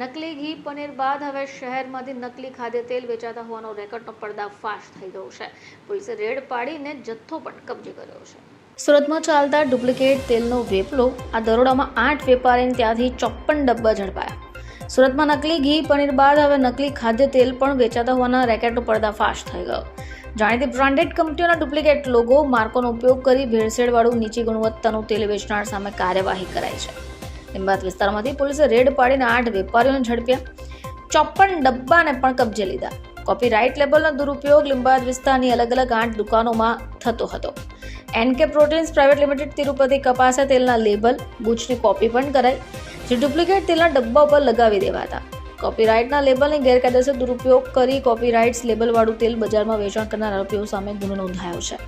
નકલી ઘી પનીર બાદ હવે શહેરમાંથી નકલી ખાદ્ય તેલ વેચાતા હોવાનો રેકર્ડનો પર્દાફાશ થઈ ગયો છે. પોલીસે રેડ પાડીને જથ્થો પણ કબજે કર્યો છે. સુરતમાં ચાલતા ડુપ્લિકેટ તેલનો વેપલો, આ દરોડામાં આઠ વેપારીને ત્યાંથી ચોપ્પન ડબ્બા ઝડપાયા. સુરતમાં નકલી ઘી પનીર બાદ હવે નકલી ખાદ્ય તેલ પણ વેચાતા હોવાના રેકેટનો પર્દાફાશ થઈ ગયો. જાણીતી બ્રાન્ડેડ કંપનીઓના ડુપ્લિકેટ લોગો, માર્કોનો ઉપયોગ કરી ભેળસેળવાળું નીચી ગુણવત્તાનું તેલ વેચનાર સામે કાર્યવાહી કરાઈ છે. લીંબાદ વિસ્તારમાંથી પોલીસે રેડ પાડીને આઠ વેપારીઓને ઝડપ્યા. ચોપ્પન ડબ્બાને પણ કબજે લીધા. કોપીરાઇટ લેબલનો દુરુપયોગ લીંબાત વિસ્તારની અલગ અલગ આઠ દુકાનોમાં થતો હતો. NK proteins private limited Tirupati કપાસા તેલના લેબલ બુચની કોપી પણ કરાઈ, જે ડુપ્લિકેટ તેલના ડબ્બા ઉપર લગાવી દેવાતા. કોપીરાઇટના લેબલને ગેરકાયદેસર દુરુપયોગ કરી કોપીરાઇટ્સ લેબલવાળું તેલ બજારમાં વેચાણ કરનાર આરોપીઓ સામે ગુનો નોંધાયો છે.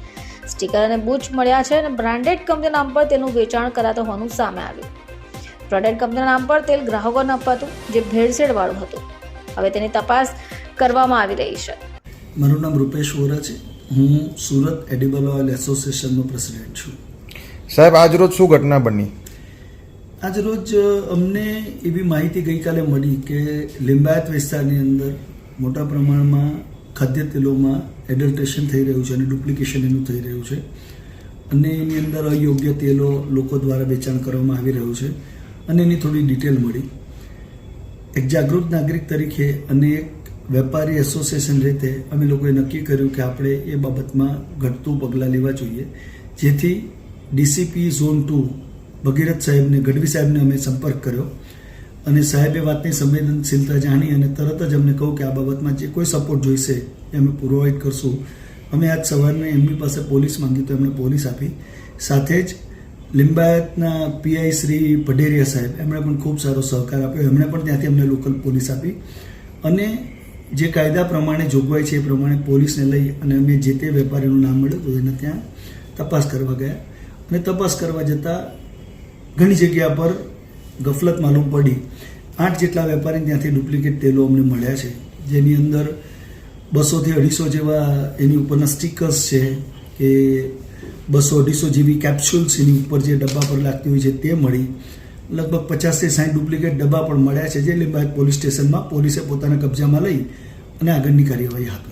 સ્ટીકર અને બુચ મળ્યા છે અને બ્રાન્ડેડ કંપની નામ પર તેનું વેચાણ કરાતો હોવાનું સામે આવ્યું. બ્રાન્ડેડ કંપનીના નામ પર તેલ ગ્રાહકોને અપાતું જે ભેળસેળવાળું હતું. હવે તેની તપાસ કરવામાં આવી રહી છે. મારું નામ રૂપેશ વોરા છે. હું સુરત એડિબલ ઓઇલ એસોસિએશનનો પ્રેસિડેન્ટ છું. સાહેબ આજરોજ શું ઘટના બની? આજરોજ અમને એવી માહિતી ગઈકાલે મળી કે લિંબાયત વિસ્તારની અંદર મોટા પ્રમાણમાં ખાદ્ય તેલોમાં એડલ્ટ્રેશન થઈ રહ્યું છે અને ડુપ્લિકેશન એનું થઈ રહ્યું છે. અને એની અંદર અયોગ્ય તેલો લોકો દ્વારા વેચાણ કરવામાં આવી રહ્યું છે. અને એની થોડી ડિટેલ મળી. એક જાગૃત નાગરિક તરીકે અને એક વેપારી એસોસિએશન રીતે અમે લોકોએ નક્કી કર્યું કે આપણે એ બાબતમાં ઘટતું પગલાં લેવા જોઈએ. જેથી ડીસીપી ઝોન ટુ ભગીરથ સાહેબને, ગઢવી સાહેબને અમે સંપર્ક કર્યો અને સાહેબે વાતની સંવેદનશીલતા જાણી અને તરત જ અમને કહું કે આ બાબતમાં જે કોઈ સપોર્ટ જોઈશે એ અમે પ્રોવાઈડ કરશું. અમે આજ સવારને એમની પાસે પોલીસ માંગી તો એમણે પોલીસ આપી. સાથે જ લિંબાયતના પીઆઈ શ્રી પઢેરિયા સાહેબ, એમણે પણ ખૂબ સારો સહકાર આપ્યો. એમણે પણ ત્યાંથી અમને લોકલ પોલીસ આપી. અને જે કાયદા પ્રમાણે જોગવાઈ છે એ પ્રમાણે પોલીસને લઈ અને અમે જે તે વેપારીનું નામ મળ્યું હતું એને ત્યાં તપાસ કરવા ગયા. અને તપાસ કરવા જતાં ઘણી જગ્યા પર ગફલત માલુમ પડી. આઠ જેટલા વેપારી ત્યાંથી ડુપ્લિકેટ તેલો અમને મળ્યા છે. જેની અંદર બસોથી અઢીસો જેવા એની ઉપરના સ્ટીકર્સ છે કે બસો અઢીસો જેવી કેપ્સ્યુલ્સ એની ઉપર જે ડબ્બા પર લાગતી હોય છે તે મળી. લગભગ પચાસથી સાઠ ડુપ્લિકેટ ડબ્બા પણ મળ્યા છે, જે લીંબાયત પોલીસ સ્ટેશનમાં પોલીસે પોતાના કબજામાં લઈ અને આગળની કાર્યવાહી હાથ